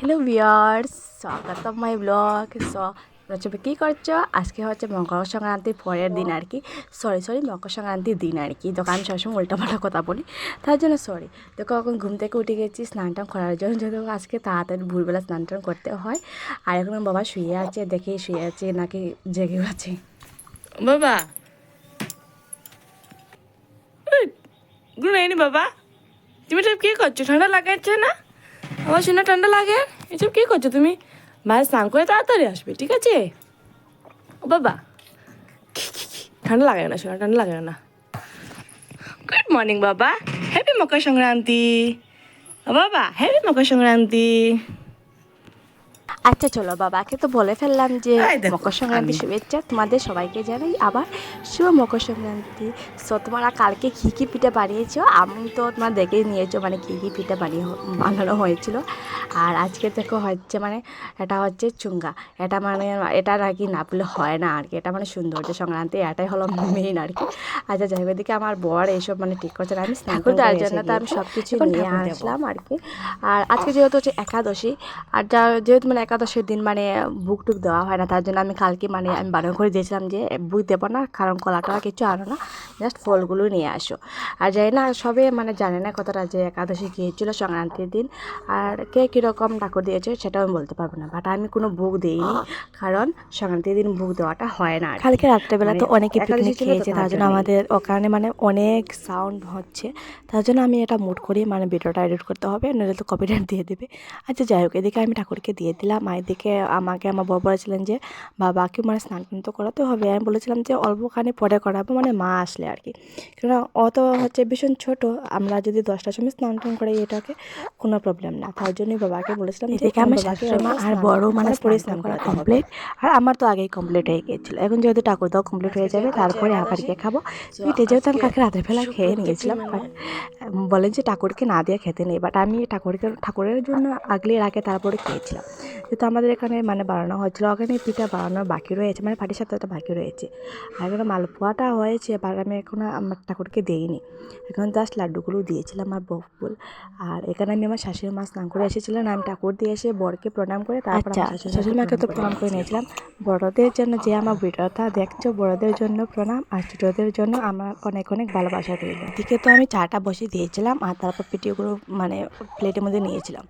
Hello viewers স্বাগতম my blog স হচ্ছে কী করছ? আজকে হচ্ছে মকর সংক্রান্তির পরের দিন আর কি। সরি সরি মকর সংক্রান্তির দিন আর কি। আমি সবসময় উল্টাপাল্টা কথা বলি। তার জন্য সরি তো কখন ঘুম থেকে উঠে গেছি, স্নান টান করার জন্য। যেহেতু আজকে তাড়াতাড়ি ভোরবেলা স্নান টান করতে হয়। আর এখন বাবা শুয়ে আছে, দেখে শুয়ে আছে নাকি জেগে আছে বাবা। গুড বাবা। তুমি সব কি করছ? ঠান্ডা লাগাচ্ছে না? আমার শুনে ঠান্ডা লাগে? এসব কি করছ তুমি? মায়ের স্নান করে তাড়াতাড়ি আসবে, ঠিক আছে? ও বাবা। ঠান্ডা লাগে না, শোনা, ঠান্ডা লাগে না। গুড মর্নিং বাবা। হ্যাপি মকর সংক্রান্তি। বাবা হ্যাপি মকর সংক্রান্তি। আচ্ছা চলো বাবাকে তো বলে ফেললাম যে মকর সংক্রান্তি শুভেচ্ছা। তোমাদের সবাইকে জানাই আবার শুভ মকর সংক্রান্তি। সো তোমরা কালকে কী কী পিঠে বানিয়েছো? আমি তো তোমরা দেখে নিয়েছো মানে কী কী পিঠে বানিয়ে বানানো হয়েছিল। আর আজকে দেখো হচ্ছে মানে এটা হচ্ছে চুঙ্গা। এটা মানে এটা নাকি না বললে হয় না আর কি। এটা মানে সৌন্দর্য সংক্রান্তি এটাই হলো মেইন আর কি। আচ্ছা যাই এদিকে আমার বর এইসব মানে ঠিক করছে না। আমি স্নান করতে তার জন্য তো আমি সব কিছু নিয়ে আসলাম আর কি। আর আজকে যেহেতু হচ্ছে একাদশী আর যা যেহেতু মানে একাদশীর সেদিন মানে বুক টুক দেওয়া হয় না। তার জন্য আমি কালকে মানে আমি বারণ করে দিয়েছিলাম যে বুক দেবো না, কারণ কলা টলা কিছু আনো না। জাস্ট ফলগুলো নিয়ে আসো। আর জানি না সবে মানে জানে না কতটা যে একাদশী গিয়েছিল সংক্রান্তির দিন আর কে কীরকম ঠাকুর দিয়েছে সেটাও আমি বলতে পারব না। বাট আমি কোনো বুক দিইনি কারণ সংক্রান্তির দিন বুক দেওয়াটা হয় না কালকে রাত্রেবেলা তো অনেকে পিকনিক খেয়েছে তার জন্য আমাদের ওখানে মানে অনেক সাউন্ড হচ্ছে তার জন্য আমি এটা মুড করি মানে ভিডিওটা এডিট করতে হবে নইলে তো কপিরাইট দিয়ে দেবে। আচ্ছা যাই হোক এদিকে আমি ঠাকুরকে দিয়ে দিলাম আর এদিকে আমাকে আমার বউ বলেছিলেন যে বাবাকে মানে স্নান টান তো করাতে হবে। আমি বলেছিলাম যে অল্পখানি পরে করাবো মানে মা আসলে আর কি কেননা অত হচ্ছে ভীষণ ছোট আমরা যদি দশটার সময় স্নান টান করাই এটাকে কোনো প্রবলেম না। তার জন্যই বাবাকে বলেছিলাম আমার আর বড় মানে পরে স্নান করা কমপ্লিট আর আমার তো আগেই কমপ্লিট হয়ে গিয়েছিল এখন যেহেতু ঠাকুর দাও কমপ্লিট হয়ে যাবে তারপরে আবার গিয়ে খাব। পিঠে যেহেতু আমি কালকে রাতের বেলা খেয়ে নিয়েছিলাম বাট বলেন যে ঠাকুরকে না দিয়ে খেতে নেই বাট আমি ঠাকুরকে ঠাকুরের জন্য আগলে রাখে তারপরে খেয়েছিলাম। যেহেতু আমাদের এখানে মানে বানানো হয়েছিল ওখানে পিঠা বানানোর বাকি রয়েছে মানে পাটি সাপটাটা বাকি রয়েছে। আর এখানে মালপোয়াটা হয়েছে বাট আমি এখনও আমার ঠাকুরকে দেইনি। এখন জাস্ট লাড্ডুগুলো দিয়েছিলাম আর বকুল আর এখানে আমি আমার শাশুড়ি মা স্নান করে এসেছিলাম আমি ঠাকুর দিয়ে এসে বরকে প্রণাম করে তারপর আমার শাশুড়ি মাকে তো প্রণাম করে নিয়েছিলাম। বড়দের জন্য যে আমার ভিডিওটা দেখছ বড়দের জন্য প্রণাম আর ছোটদের জন্য আমার অনেক অনেক ভালোবাসা রইল। এদিকে তো আমি চাটা বসে দিয়েছিলাম আর তারপর পিটিগুলো মানে প্লেটের মধ্যে নিয়েছিলাম।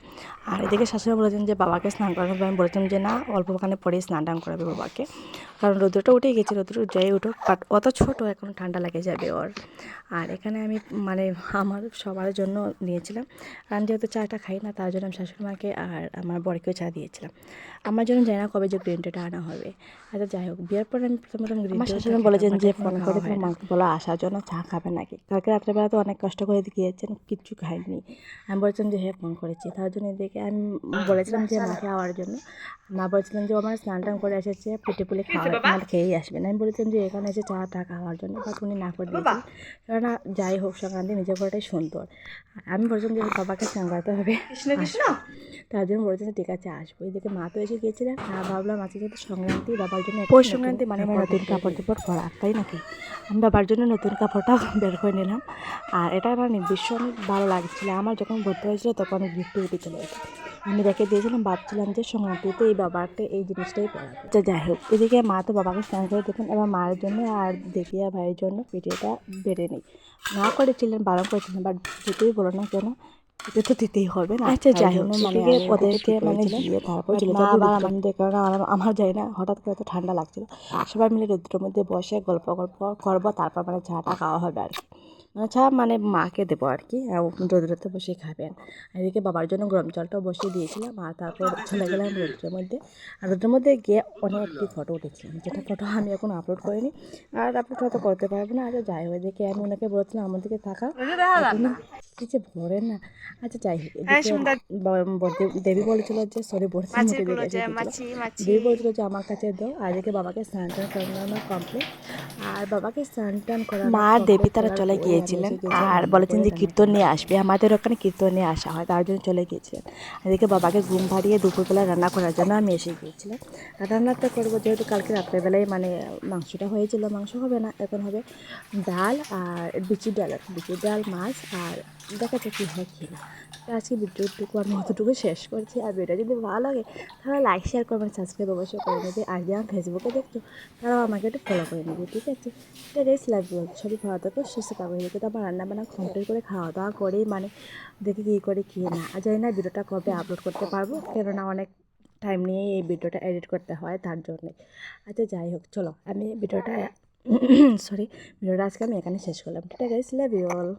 আর এদিকে শাশুড়ি বলেছেন যে বাবাকে স্নান করানো আমি বলেছিলাম যে না অল্প ওখানে পরে স্নান টান করাবে বাবাকে। কারণ রোদ্রটা উঠে গেছে রোদ্র যাই উঠুক বাট অত ছোট এখন ঠান্ডা লেগে যাবে ওর। আর এখানে আমি মানে আমার সবার জন্য নিয়েছিলাম। আর আমি যেহেতু চাটা খাই না তার জন্য আমি শাশুড়ি মাকে আর আমার বরকেও চা দিয়েছিলাম। আমার জন্য জানি না কবে যে গ্রিন টিটা আনা হবে। আচ্ছা যাই হোক বিয়ের পরে আমি প্রথম প্রথম গ্রিন টি বলেছেন যে ফোন করে মাকে বলো আসার জন্য চা খাবে নাকি? কালকে রাত্রেবেলা তো অনেক কষ্ট করে গিয়েছেন কিচ্ছু খাইনি। আমি বলেছিলাম যে হ্যাঁ ফোন করেছি। তার জন্য এদিকে আমি বলেছিলাম যে মাকে আওয়ার জন্য। মা বলছিলেন যে আমার স্নান টান করে এসেছে পেটে পুলে খাওয়া খেয়েই আসবেন আমি বলেছিলাম যে এখানে এসে চা টা খাওয়ার জন্য বাট উনি না করে দিয়েছেন কেননা যাই হোক সংক্রান্তি নিজের ঘরটাই সুন্দর। আর আমি বলছিলাম যে বাবাকে সাংগাতে হবে। তার জন্য বলেছেন ঠিক আছে আসব। এদিকে মা তো এসে গিয়েছিলেন। আর ভাবলাম আজকে যেহেতু সংক্রান্তি বাবার জন্য পৌষ সংক্রান্তি মানে আমার নতুন কাপড় চোপড় পরা তাই নাকি? আমি বাবার জন্য নতুন কাপড়টাও বের করে নিলাম। আর এটা আমার ভীষণ ভালো লাগছিল। আমার যখন ভর্তি হয়েছিল তখন আমি গিফট চলে গেছি আমি রেখে দিয়েছিলাম ভাবছিলাম যে সংক্রান্তিতে এই বাবাকে এই জিনিসটাই পড়া আচ্ছা যাই হোক এদিকে মা তো বাবাকে স্নান করে দেখুন এবার মায়ের জন্য আর দেবিয়া ভাইয়ের জন্য পিঠেটা বেড়ে নেই। না করেছিলেন বারণ করেছিলেন বাট যেতেই বলো না কেন এটা তো দিতেই হবে না। আচ্ছা যাই হোক মানে ওদেরকে মানে দিয়ে তারপর চলে যাব। আবার আমাদের কারণ আমার- যাই না হঠাৎ করে তো ঠান্ডা লাগছিল। সবাই মিলে রোদ্রের মধ্যে বসে গল্প গল্প করব তারপর মানে চাটা খাওয়া হবে আর কি। চা মানে মাকে দেবো আর কি রোদ্রতে বসে খাবেন। এদিকে বাবার জন্য গরম জলটাও বসিয়ে দিয়েছিলাম। আর তারপর চলে গেলাম রোদ্রের মধ্যে আর রোদ্রের মধ্যে গিয়ে অনেকটি ফটো উঠেছিলাম। যেটা ফটো আমি এখন আপলোড করিনি। আর আপলোড হয়তো করতে পারব না। আর যাই হোক দেখে আমি ওনাকে বলেছিলাম আমার দিকে থাকা কিছু ভরেন না। আচ্ছা যাই হোক বড়দে- দেবী বলেছিল যে সরি দেবী বলেছিল যে আমার কাছে দাও আর এদিকে বাবাকে স্নান টান করানো কমপ্লিট আর বাবাকে স্নান টান করা মা আর দেবী তারা চলে গিয়েছিলেন আর বলেছেন যে কীর্তন নিয়ে আসবে। আমাদের ওখানে কীর্তন নিয়ে আসা হয় তার জন্য চলে গিয়েছিলেন। এদিকে বাবাকে ঘুম পাড়িয়ে দুপুরবেলা রান্না করার জন্য আমি এসে গিয়েছিলাম। আর রান্নাটা করব যেহেতু কালকে রাত্রেবেলায় মানে মাংসটা হয়েছিল মাংস হবে না এখন হবে ডাল আর বিচির ডাল বিচির ডাল মাছ আর দেখা যাক কী হয় কী না। আজকে ভিডিওটুকু আমি অতটুকু শেষ করছি। আর ভিডিও যদি ভালো লাগে, তাহলে লাইক শেয়ার করবেন সাবস্ক্রাইব অবশ্যই করে নেবে। আর যারা ফেসবুকে দেখছ, তারাও আমাকে একটু ফলো করে নেবে, ঠিক আছে? এটা রেস্ট লাগবে সবই খাওয়া দাওয়া, সুস্থ থাকবে তো আমার রান্না বান্না কমপ্লিট করে খাওয়া দাওয়া করেই মানে দেখি কী করে, কী না। আর জানি না ভিডিওটা কবে আপলোড করতে পারব, কেননা অনেক টাইম নিয়ে এই ভিডিওটা এডিট করতে হয় তার জন্যে। আচ্ছা যাই হোক, চলো, আমি ভিডিওটা সরি ভিডিওটা আজকে আমি এখানে শেষ করলাম। ঠিক আছে লাভ ইউ অল